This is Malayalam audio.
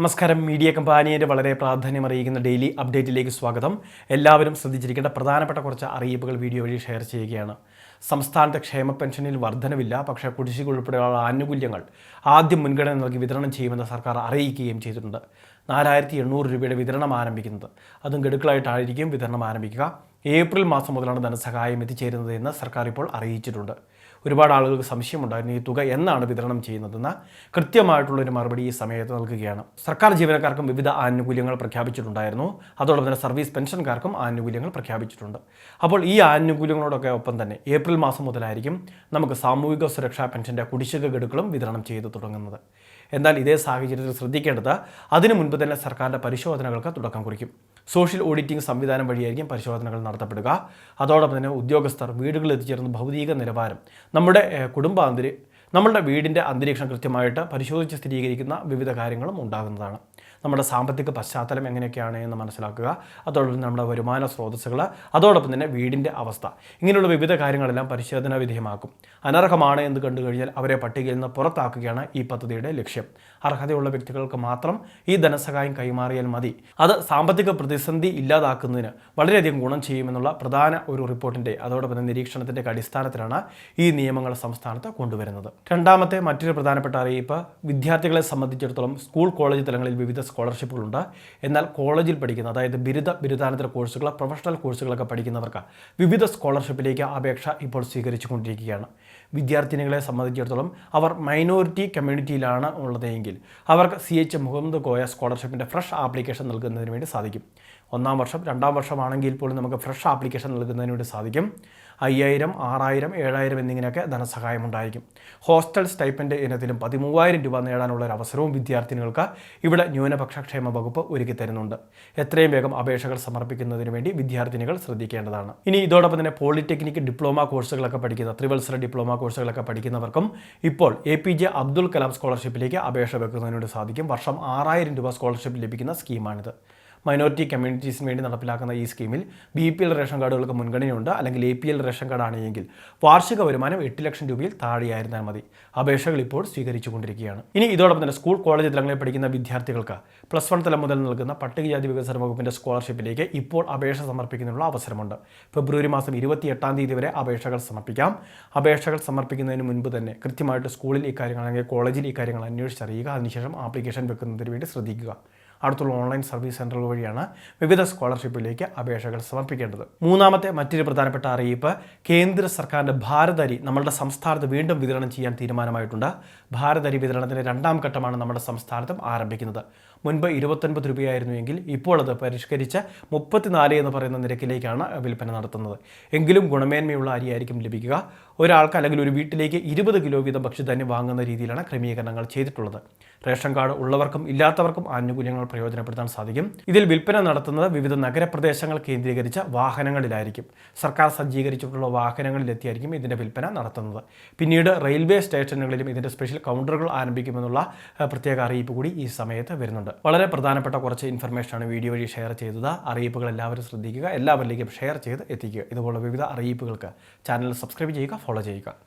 നമസ്കാരം. മീഡിയ കമ്പാനിയുടെ വളരെ പ്രാധാന്യം അറിയിക്കുന്ന ഡെയിലി അപ്ഡേറ്റിലേക്ക് സ്വാഗതം. എല്ലാവരും ശ്രദ്ധിച്ചിരിക്കേണ്ട പ്രധാനപ്പെട്ട കുറച്ച് അറിയിപ്പുകൾ വീഡിയോ വഴി ഷെയർ ചെയ്യുകയാണ്. സംസ്ഥാനത്തെ ക്ഷേമ പെൻഷനിൽ വർധനവില്ല പക്ഷേ കുടിശ്ശിക ഉൾപ്പെടെയുള്ള ആനുകൂല്യങ്ങൾ ആദ്യം മുൻഗണന നൽകി വിതരണം ചെയ്യുമെന്ന് സർക്കാർ അറിയിക്കുകയും ചെയ്തിട്ടുണ്ട്. നാലായിരത്തി എണ്ണൂറ് രൂപയുടെ വിതരണം ആരംഭിക്കുന്നത്. അതും ഗഡുക്കളായിട്ടായിരിക്കും വിതരണം ആരംഭിക്കുക. ഏപ്രിൽ മാസം മുതലാണ് ധനസഹായം എത്തിച്ചേരുന്നത് എന്ന് സർക്കാർ ഇപ്പോൾ അറിയിച്ചിട്ടുണ്ട്. ഒരുപാട് ആളുകൾക്ക് സംശയമുണ്ടായിരുന്നു ഈ തുക എന്നാണ് വിതരണം ചെയ്യുന്നതെന്ന് കൃത്യമായിട്ടുള്ളൊരു മറുപടി ഈ സമയത്ത് നൽകുകയാണ്. സർക്കാർ ജീവനക്കാർക്കും വിവിധ ആനുകൂല്യങ്ങൾ പ്രഖ്യാപിച്ചിട്ടുണ്ടായിരുന്നു. അതോടൊപ്പം തന്നെ സർവീസ് പെൻഷൻകാർക്കും ആനുകൂല്യങ്ങൾ പ്രഖ്യാപിച്ചിട്ടുണ്ട്. അപ്പോൾ ഈ ആനുകൂല്യങ്ങളോടൊക്കെ ഒപ്പം തന്നെ ഏപ്രിൽ മാസം മുതലായിരിക്കും നമുക്ക് സാമൂഹിക സുരക്ഷാ പെൻഷന്റെ കുടിശ്ശിക ഗഡുക്കളും വിതരണം ചെയ്തു തുടങ്ങുന്നത്. എന്നാൽ ഇതേ സാഹചര്യത്തിൽ ശ്രദ്ധിക്കേണ്ടത് അതിനു മുൻപ് തന്നെ സർക്കാരിന്റെ പരിശോധനകൾക്ക് തുടക്കം കുറിക്കും. സോഷ്യൽ ഓഡിറ്റിംഗ് സംവിധാനം വഴിയായിരിക്കും പരിശോധനകൾ നടത്തപ്പെടുക. അതോടൊപ്പം തന്നെ ഉദ്യോഗസ്ഥർ വീടുകളിൽ എത്തിച്ചേർന്ന ഭൗതിക നിലവാരം നമ്മുടെ കുടുംബാന്തരി നമ്മളുടെ വീടിന്റെ അന്തരീക്ഷം കൃത്യമായിട്ട് പരിശോധിച്ച് സ്ഥിരീകരിക്കുന്ന വിവിധ കാര്യങ്ങളും ഉണ്ടാകുന്നതാണ്. നമ്മുടെ സാമ്പത്തിക പശ്ചാത്തലം എങ്ങനെയൊക്കെയാണ് എന്ന് മനസ്സിലാക്കുക. അതോടൊപ്പം നമ്മുടെ വരുമാന സ്രോതസ്സുകൾ അതോടൊപ്പം തന്നെ വീടിന്റെ അവസ്ഥ. ഇങ്ങനെയുള്ള വിവിധ കാര്യങ്ങളെല്ലാം പരിശോധനാ വിധേയമാക്കും. അനർഹമാണ് എന്ന് കണ്ടു കഴിഞ്ഞാൽ അവരെ പട്ടികയിൽ നിന്ന് പുറത്താക്കുകയാണ് ഈ പദ്ധതിയുടെ ലക്ഷ്യം. അർഹതയുള്ള വ്യക്തികൾക്ക് മാത്രം ഈ ധനസഹായം കൈമാറിയാൽ മതി. അത് സാമ്പത്തിക പ്രതിസന്ധി ഇല്ലാതാക്കുന്നതിന് വളരെയധികം ഗുണം ചെയ്യുമെന്നുള്ള പ്രധാന ഒരു റിപ്പോർട്ടിന്റെ അതോടൊപ്പം തന്നെ നിരീക്ഷണത്തിന്റെ അടിസ്ഥാനത്തിലാണ് ഈ നിയമങ്ങൾ സംസ്ഥാനത്ത് കൊണ്ടുവരുന്നത്. രണ്ടാമത്തെ മറ്റൊരു പ്രധാനപ്പെട്ട അറിയിപ്പ് വിദ്യാർത്ഥികളെ സംബന്ധിച്ചിടത്തോളം സ്കൂൾ കോളേജ് തലങ്ങളിൽ വിവിധ സ്കോളർഷിപ്പുകളുണ്ട് എന്നാൽ കോളേജിൽ പഠിക്കുന്ന അതായത് ബിരുദ ബിരുദാനന്തര കോഴ്സുകൾ പ്രൊഫഷണൽ കോഴ്സുകളൊക്കെ പഠിക്കുന്നവർക്ക് വിവിധ സ്കോളർഷിപ്പിലേക്ക് അപേക്ഷ ഇപ്പോൾ സ്വീകരിച്ചുകൊണ്ടിരിക്കുകയാണ്. വിദ്യാർത്ഥിനികളെ സംബന്ധിച്ചിടത്തോളം അവർ മൈനോറിറ്റി കമ്മ്യൂണിറ്റിയിലാണ് ഉള്ളതെങ്കിൽ അവർക്ക് സി എച്ച് മുഹമ്മദ് കോയ സ്കോളർഷിപ്പിന്റെ ഫ്രഷ് ആപ്ലിക്കേഷൻ നൽകുന്നതിന് വേണ്ടി സാധിക്കും. ഒന്നാം വർഷം രണ്ടാം വർഷമാണെങ്കിൽ പോലും നമുക്ക് ഫ്രഷ് ആപ്ലിക്കേഷൻ നൽകുന്നതിന് വേണ്ടി സാധിക്കും. അയ്യായിരം ആറായിരം ഏഴായിരം എന്നിങ്ങനെയൊക്കെ ധനസഹായം ഉണ്ടായിരിക്കും ഹോസ്റ്റൽ സ്റ്റൈപ്പന്റെ ഇനത്തിലും പതിമൂവായിരം രൂപ നേടാനുള്ള ഒരു അവസരവും വിദ്യാർത്ഥിനികൾക്ക് ഇവിടെ ന്യൂനപക്ഷ ക്ഷേമ വകുപ്പ് ഒരുക്കി തരുന്നുണ്ട്. എത്രയും വേഗം അപേക്ഷകൾ സമർപ്പിക്കുന്നതിന് വേണ്ടി വിദ്യാർത്ഥിനികൾ ശ്രദ്ധിക്കേണ്ടതാണ്. ഇനി ഇതോടൊപ്പം തന്നെ പോളിടെക്നിക് ഡിപ്ലോമ കോഴ്സുകളൊക്കെ പഠിക്കുന്ന ത്രിവത്സര ഡിപ്ലോമ കോഴ്സുകളൊക്കെ പഠിക്കുന്നവർക്കും ഇപ്പോൾ A P J Abdul Kalam സ്കോളർഷിപ്പിലേക്ക് അപേക്ഷ വെക്കുന്നതിനോട് സാധിക്കും. വർഷം ആറായിരം രൂപ സ്കോളർഷിപ്പ് ലഭിക്കുന്ന സ്കീമാണിത്. മൈനോറിറ്റി കമ്മ്യൂണിറ്റീസിന് വേണ്ടി നടപ്പിലാക്കുന്ന ഈ സ്കീമിൽ ബി പി എൽ റേഷൻ കാർഡുകൾക്ക് മുൻഗണനയുണ്ട് അല്ലെങ്കിൽ എ പി എൽ റേഷൻ കാർഡാണ് എങ്കിൽ വാർഷിക വരുമാനം എട്ട് ലക്ഷം രൂപയിൽ താഴെയായിരുന്നാൽ മതി. അപേക്ഷകൾ ഇപ്പോൾ സ്വീകരിച്ചുകൊണ്ടിരിക്കുകയാണ്. ഇനി ഇതോടൊപ്പം തന്നെ സ്കൂൾ കോളേജ് തലങ്ങളിൽ പഠിക്കുന്ന വിദ്യാർത്ഥികൾക്ക് പ്ലസ് വൺ തലം മുതൽ നൽകുന്ന പട്ടികജാതി വികസന വകുപ്പിന്റെ സ്കോളർഷിപ്പിലേക്ക് ഇപ്പോൾ അപേക്ഷ സമർപ്പിക്കുന്നതിനുള്ള അവസരമുണ്ട്. ഫെബ്രുവരി മാസം ഇരുപത്തി എട്ടാം തീയതി വരെ അപേക്ഷകൾ സമർപ്പിക്കാം. അപേക്ഷകൾ സമർപ്പിക്കുന്നതിന് മുൻപ് തന്നെ കൃത്യമായിട്ട് സ്കൂളിൽ ഈ കാര്യങ്ങൾ അല്ലെങ്കിൽ കോളേജിൽ ഈ കാര്യങ്ങൾ അന്വേഷിച്ചറിയുക. അതിനുശേഷം ആപ്ലിക്കേഷൻ വെക്കുന്നതിന് വേണ്ടി ശ്രദ്ധിക്കുക. അടുത്തുള്ള ഓൺലൈൻ സർവീസ് സെന്ററുകൾ വഴിയാണ് വിവിധ സ്കോളർഷിപ്പിലേക്ക് അപേക്ഷകൾ സമർപ്പിക്കേണ്ടത്. മൂന്നാമത്തെ മറ്റൊരു പ്രധാനപ്പെട്ട അറിയിപ്പ് കേന്ദ്ര സർക്കാരിന്റെ ഭാരതരി നമ്മളുടെ സംസ്ഥാനത്ത് വീണ്ടും വിതരണം ചെയ്യാൻ തീരുമാനമായിട്ടുണ്ട്. ഭാരതരി വിതരണത്തിന്റെ രണ്ടാം ഘട്ടമാണ് നമ്മുടെ സംസ്ഥാനത്തും ആരംഭിക്കുന്നത്. മുൻപ് ഇരുപത്തൊൻപത് രൂപയായിരുന്നുവെങ്കിൽ ഇപ്പോൾ അത് പരിഷ്കരിച്ച് മുപ്പത്തിനാല് എന്ന് പറയുന്ന നിരക്കിലേക്കാണ് വിൽപ്പന നടത്തുന്നത്. എങ്കിലും ഗുണമേന്മയുള്ള അരിയായിരിക്കും ലഭിക്കുക. ഒരാൾക്ക് അല്ലെങ്കിൽ ഒരു വീട്ടിലേക്ക് ഇരുപത് കിലോ വീതം ഭക്ഷ്യധാന്യം വാങ്ങുന്ന രീതിയിലാണ് ക്രമീകരണങ്ങൾ ചെയ്തിട്ടുള്ളത്. റേഷൻ കാർഡ് ഉള്ളവർക്കും ഇല്ലാത്തവർക്കും ആനുകൂല്യങ്ങൾ പ്രയോജനപ്പെടുത്താൻ സാധിക്കും. ഇതിൽ വിൽപ്പന നടത്തുന്നത് വിവിധ നഗരപ്രദേശങ്ങൾ കേന്ദ്രീകരിച്ച വാഹനങ്ങളിലായിരിക്കും. സർക്കാർ സജ്ജീകരിച്ചിട്ടുള്ള വാഹനങ്ങളിലെത്തിയായിരിക്കും ഇതിന്റെ വിൽപ്പന നടത്തുന്നത്. പിന്നീട് റെയിൽവേ സ്റ്റേഷനുകളിലും ഇതിന്റെ സ്പെഷ്യൽ കൗണ്ടറുകൾ ആരംഭിക്കുമെന്നുള്ള പ്രത്യേക അറിയിപ്പ് കൂടി ഈ സമയത്ത് വരുന്നുണ്ട്. വളരെ പ്രധാനപ്പെട്ട കുറച്ച് ഇൻഫർമേഷനാണ് വീഡിയോ വഴി ഷെയർ ചെയ്തത്. അറിയിപ്പുകൾ എല്ലാവരും ശ്രദ്ധിക്കുക. എല്ലാവരിലേക്കും ഷെയർ ചെയ്ത് എത്തിക്കുക. ഇതുപോലുള്ള വിവിധ അറിയിപ്പുകൾക്ക് ചാനൽ സബ്സ്ക്രൈബ് ചെയ്യുക ഫോളോ ചെയ്യുക.